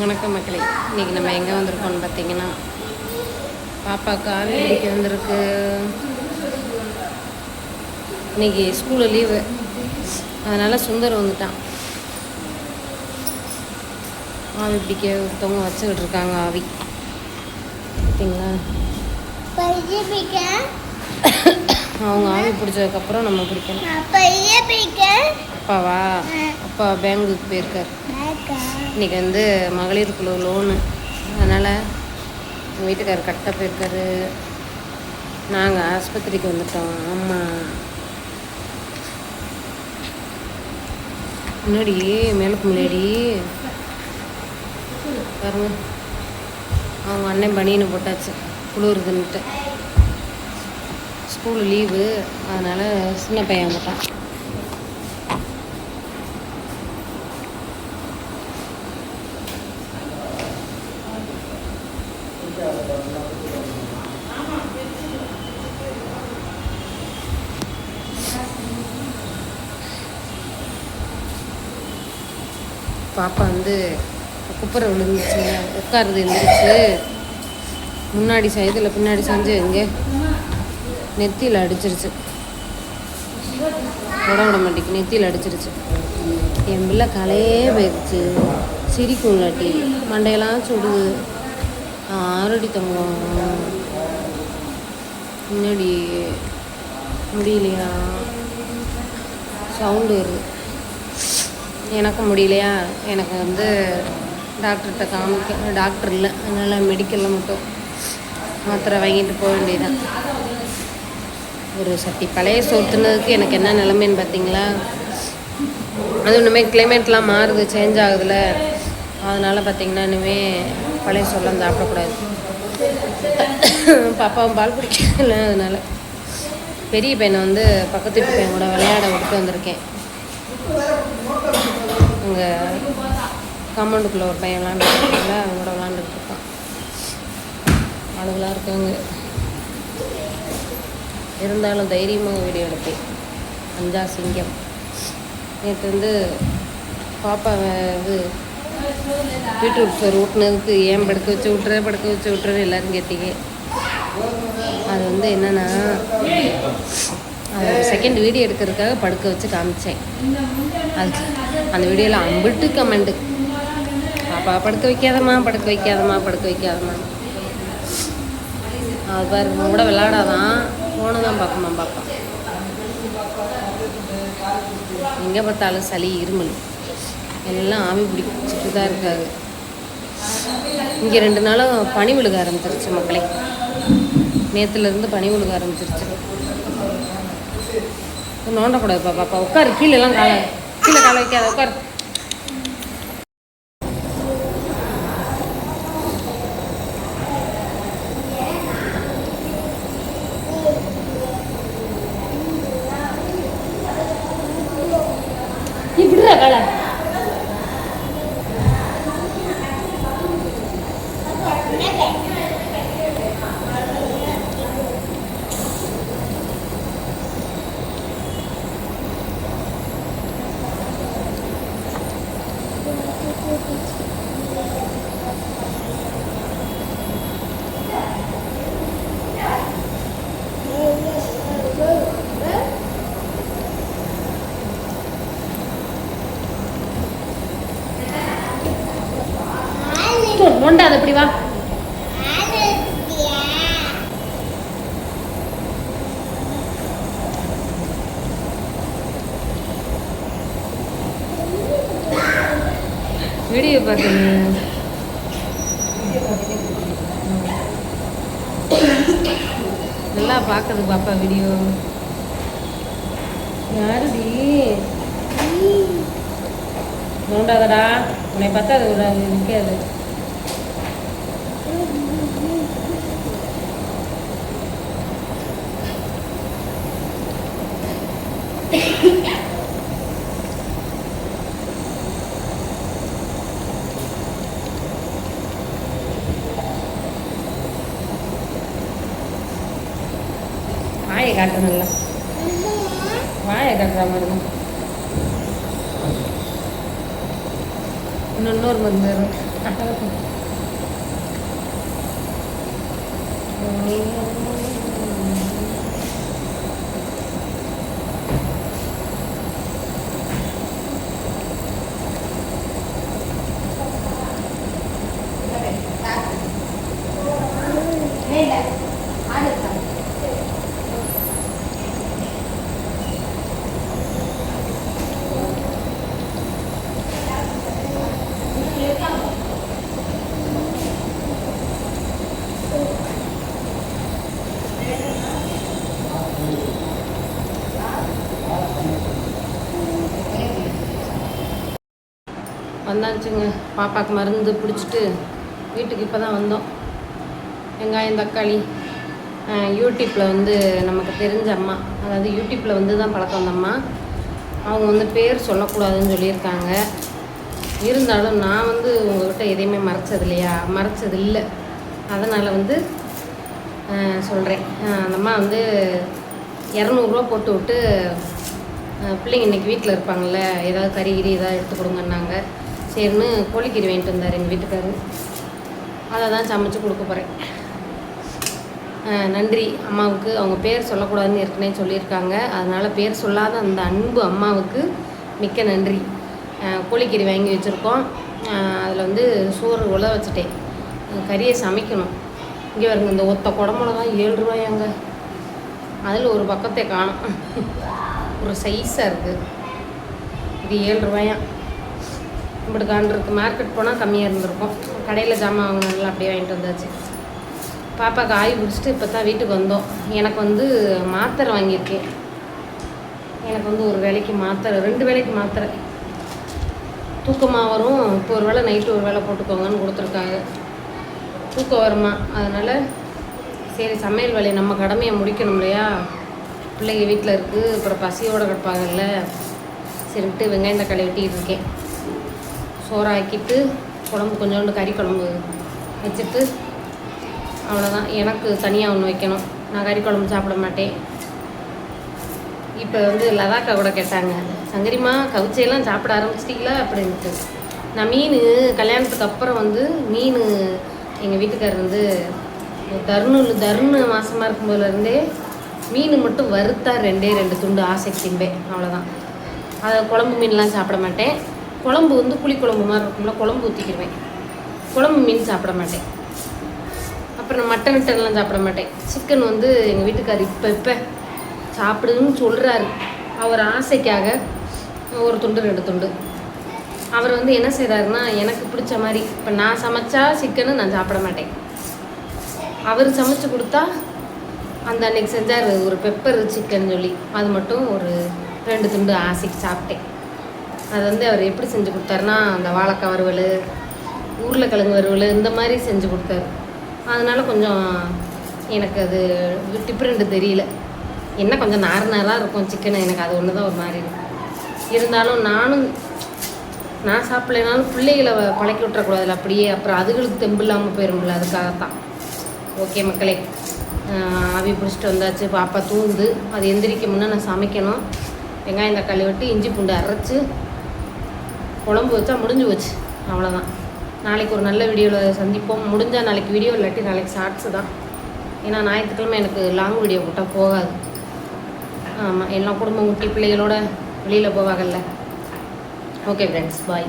வணக்கம் மக்களே. இன்றைக்கி நம்ம எங்கே வந்திருக்கோம்னு பார்த்தீங்கன்னா பாப்பாவுக்கு ஆவி பிடிக்க வந்திருக்கு. இன்னைக்கு ஸ்கூலு லீவு அதனால் சுந்தர் வந்துட்டான். ஆவி பிடிக்க ஒருத்தவங்க வச்சுக்கிட்டு இருக்காங்க ஆவி. பார்த்தீங்களா? அவங்க ஆவி பிடிச்சதுக்கப்புறம் நம்ம பிடிக்கணும் அப்பாவா? அப்பா பேங்குக்கு போயிருக்கார். இன்னைக்கு வந்து மகளிர் குழு லோனு. அதனால் எங்கள் வீட்டுக்காரர் கரெக்டாக போயிருக்காரு. நாங்கள் ஆஸ்பத்திரிக்கு வந்துட்டோம். ஆமாம் முன்னாடி மேலுக்கு முன்னாடி. பாருங்க. அவங்க அண்ணன் பனியனை போட்டாச்சு. குளிருதுன்ட்டு. ஸ்கூல் லீவு அதனால் சின்ன பையன் வந்துட்டான். பாப்பா வந்து குப்புற விழுந்துச்சு உட்காருது எழுந்திரிச்சு முன்னாடி சைதில் பின்னாடி செஞ்சு எங்கே? நெத்தியில் அடிச்சிருச்சு. உட விட மாட்டேங்குது நெத்தியில் அடிச்சிருச்சு. என் பிள்ளை கலையே போயிடுச்சு. சிரிக்கும் இல்லாட்டி மண்டையெல்லாம் சுடுது. ஆரடி தங்கம். முன்னாடி முடியலையா? சவுண்டு வருது எனக்கு முடியலையா? எனக்கு வந்து டாக்டர்கிட்ட காமிக்க டாக்டர் இல்லை. அதனால் மெடிக்கலில் மட்டும் மாத்திரை வாங்கிட்டு போக வேண்டியதான் ஒரு சட்டி பழைய சோத்துனதுக்கு எனக்கு என்ன நிலமைன்னு பார்த்தீங்களா? அது இனிமேல் கிளைமேட்லாம் மாறுது சேஞ்ச் ஆகுதுல்ல அதனால் பார்த்தீங்கன்னா இனிமேல் பழைய சோளம் சாப்பிடக்கூடாது. பாப்பாவும் பால் குடிக்கல அதனால். பெரிய பையனை வந்து பக்கத்து வீட்டு பையன் கூட விளையாட விட்டு வந்திருக்கேன். அங்கே காம்பவுண்டுக்குள்ளே ஒரு பையன் விளாண்டுருக்காங்கல்ல அவங்க கூட விளாண்டுட்டு இருக்கான். ஆளுகளாக இருக்காங்க. இருந்தாலும் தைரியமாக வீடியோ எடுப்பேன். அஞ்சா சிங்கம். நேற்று வந்து பாப்பா இது பீட்ரூட் சோறு ஊட்டினதுக்கு ஏன் படுக்க வச்சு விட்ற படுக்க வச்சு விட்றன்னு எல்லாரும் கேட்டீங்க. அது வந்து என்னென்னா செகண்ட் வீடியோ எடுக்கிறதுக்காக படுக்க வச்சு காமிச்சேன். அது அந்த வீடியோவில் அம்பிட்டு கமெண்ட்டு பாப்பா படுக்க வைக்காதம்மா படுக்க வைக்காதம்மா படுக்க வைக்காதம்மா. அது பாரு கூட விளாடாதான் போனதான் தான் பார்க்குமா பாப்பா எங்கே பார்த்தாலும் சளி இருமல். எல்லாம் ஆவி பிடிச்சிட்டு தான் இருக்காது இங்கே ரெண்டு நாளும் பனி விழுக ஆரம்பிச்சிருச்சு மக்களே. நேற்றுலேருந்து பனி விழுக ஆரம்பிச்சிருச்சு. நோண்டக்கூடாது பாப்பா பாப்பா. உட்காரு கீழெல்லாம் காலை கீழே காலை வைக்காத உட்காரு. நீ விடுற காலை அது எப்படி வா. வீடியோ பார்த்தீங்க நல்லா பார்க்குது பாப்பா வீடியோ. யாருடி? நோண்டாதடா உன்னை பார்த்தா அது ஒரு நிற்காது வாயை காட்டு நல்லா. வாயை காட்டுற மாதிரி. தான் இன்னொரு மருந்து வந்தாச்சுங்க. பாப்பாக்கு மருந்து பிடிச்சிட்டு வீட்டுக்கு இப்போ தான் வந்தோம். வெங்காயம் தக்காளி யூடியூப்பில் வந்து நமக்கு தெரிஞ்ச அம்மா. அதாவது யூடியூப்பில் வந்து தான் பழக்கம் அந்த அம்மா. அவங்க வந்து பேர் சொல்லக்கூடாதுன்னு சொல்லியிருக்காங்க. இருந்தாலும் நான் வந்து உங்கள்கிட்ட எதையுமே மறைச்சது இல்லையா மறைச்சது இல்லை அதனால் வந்து சொல்கிறேன் அந்த அம்மா வந்து இரநூறுவா போட்டு விட்டு பிள்ளைங்க இன்றைக்கி வீட்டில் இருப்பாங்கள்ல ஏதாவது கறி கிரி ஏதாவது எடுத்து கொடுங்கன்னாங்க. சரின்னு கோழிக்கறி வாங்கிட்டு வந்தார் எங்கள் வீட்டுக்காரர். அதை தான் சமைச்சு கொடுக்க போகிறேன் நன்றி. அம்மாவுக்கு அவங்க பேர் சொல்லக்கூடாதுன்னு ஏற்கனவே சொல்லியிருக்காங்க. அதனால் பேர் சொல்லாத அந்த அன்பு அம்மாவுக்கு மிக்க நன்றி. கோழிக்கறி வாங்கி வச்சுருக்கோம். அதில் வந்து சோறு உல வச்சுட்டேன். கறியை சமைக்கணும். இங்கே வருங்க இந்த ஒத்த தான் ஏழு ரூபாயாங்க. அதில் ஒரு பக்கத்தை காணும். ஒரு சைஸாக இருக்குது இது ஏழு ரூபாயா? இப்படி காண்டிருக்கு மார்க்கெட் போனால் கம்மியாக இருந்திருக்கும். கடையில் ஜாமான் வாங்கினால அப்படியே வாங்கிட்டு வந்தாச்சு. பாப்பாக்கு ஆய் பிடிச்சிட்டு இப்போ தான் வீட்டுக்கு வந்தோம். எனக்கு வந்து மாத்திரை வாங்கியிருக்கேன் எனக்கு வந்து ஒரு வேலைக்கு மாத்திரை ரெண்டு வேலைக்கு மாத்திரை. தூக்கமாக வரும். இப்போ ஒரு வேளை நைட்டு ஒரு வேளை போட்டுக்கோங்கன்னு கொடுத்துருக்காங்க. தூக்கம் வருமா? அதனால் சரி சமையல் வேலையை நம்ம கடமையை முடிக்கணும் இல்லையா? பிள்ளைங்க வீட்டில் இருக்குது அப்புறம் பசியோடு கிடப்பாங்கல்ல. சரின்ட்டு வெங்காயம் தக்காளி வெட்டிக்கிட்டு இருக்கேன். சோறாக்கிட்டு குழம்பு கொஞ்சோண்டு கறி குழம்பு வச்சுட்டு அவ்வளோதான். எனக்கு தனியாக ஒன்று வைக்கணும். நான் கறி குழம்பு சாப்பிட மாட்டேன். இப்போ வந்து லதாக்கா கூட கேட்டாங்க சங்கரிமா கவுச்சையெல்லாம் சாப்பிட ஆரம்பிச்சிட்டிங்களா? அப்படின்ட்டு. நான் மீன் கல்யாணத்துக்கு அப்புறம் வந்து மீன் எங்கள் வீட்டுக்காரர் வந்து தருணு தருணு மாதமாக இருக்கும்போதுலேருந்தே மீன் மட்டும் வறுத்தா ரெண்டே ரெண்டு துண்டு ஆசை திம்பேன். அவ்வளோதான் அதை குழம்பு மீன்லாம் சாப்பிட மாட்டேன். குழம்பு வந்து புளி குழம்பு மாதிரி இருக்கும்ல குழம்பு ஊற்றிக்கிடுவேன் குழம்பு மீன் சாப்பிட மாட்டேன். அப்புறம் மட்டன் விட்டன்லாம் சாப்பிட மாட்டேன். சிக்கன் வந்து எங்கள் வீட்டுக்கார் இப்போ இப்போ சாப்பிடுன்னு சொல்கிறாரு அவர் ஆசைக்காக ஒரு துண்டு ரெண்டு துண்டு. அவர் வந்து என்ன செய்கிறாருன்னா எனக்கு பிடிச்ச மாதிரி இப்போ நான் சமைச்சா சிக்கனு நான் சாப்பிட மாட்டேன். அவர் சமைச்சு கொடுத்தா அந்த அன்னைக்கு செஞ்சார் ஒரு பெப்பர் சிக்கன் சொல்லி. அது மட்டும் ஒரு ரெண்டு துண்டு ஆசைக்கு சாப்பிட்டேன். அது வந்து அவர் எப்படி செஞ்சு கொடுத்தாருன்னா அந்த வாழைக்காய் வறுவல் உருளைக்கிழங்கு வறுவல் இந்த மாதிரி செஞ்சு கொடுத்தாரு. அதனால் கொஞ்சம் எனக்கு அது டிஃப்ரெண்ட்டு தெரியல. என்ன கொஞ்சம் நார் நாராக இருக்கும் சிக்கன் எனக்கு அது ஒன்று தான் ஒரு மாதிரி இருக்கும். இருந்தாலும் நானும் நான் சாப்பிட்லனாலும் பிள்ளைகளை பழக்கி விட்டுறக்கூடாதுல அப்படியே. அப்புறம் அதுகளுக்கு தெம்பு இல்லாமல் போயிடும்ல அதுக்காகத்தான். ஓகே மக்களே ஆவி பிடிச்சிட்டு வந்தாச்சு. பாப்பா தூங்குது. அது எந்திரிக்க முன்னே நான் சமைக்கணும். வெங்காயம் தக்காளி வெட்டி இஞ்சி பூண்டு அரைச்சி குழம்பு வச்சா முடிஞ்சு போச்சு. அவ்வளோதான் நாளைக்கு ஒரு நல்ல வீடியோவில் சந்திப்போம். முடிஞ்சால் நாளைக்கு வீடியோ இல்லாட்டி நாளைக்கு ஷார்ட்ஸு தான். ஏன்னா ஞாயிற்றுக்கிழமை எனக்கு லாங் வீடியோ போட்டால் போகாது. ஆமாம் எல்லாம் குடும்பம் குட்டி பிள்ளைகளோட வெளியில் போவாங்கல்ல. Okay friends bye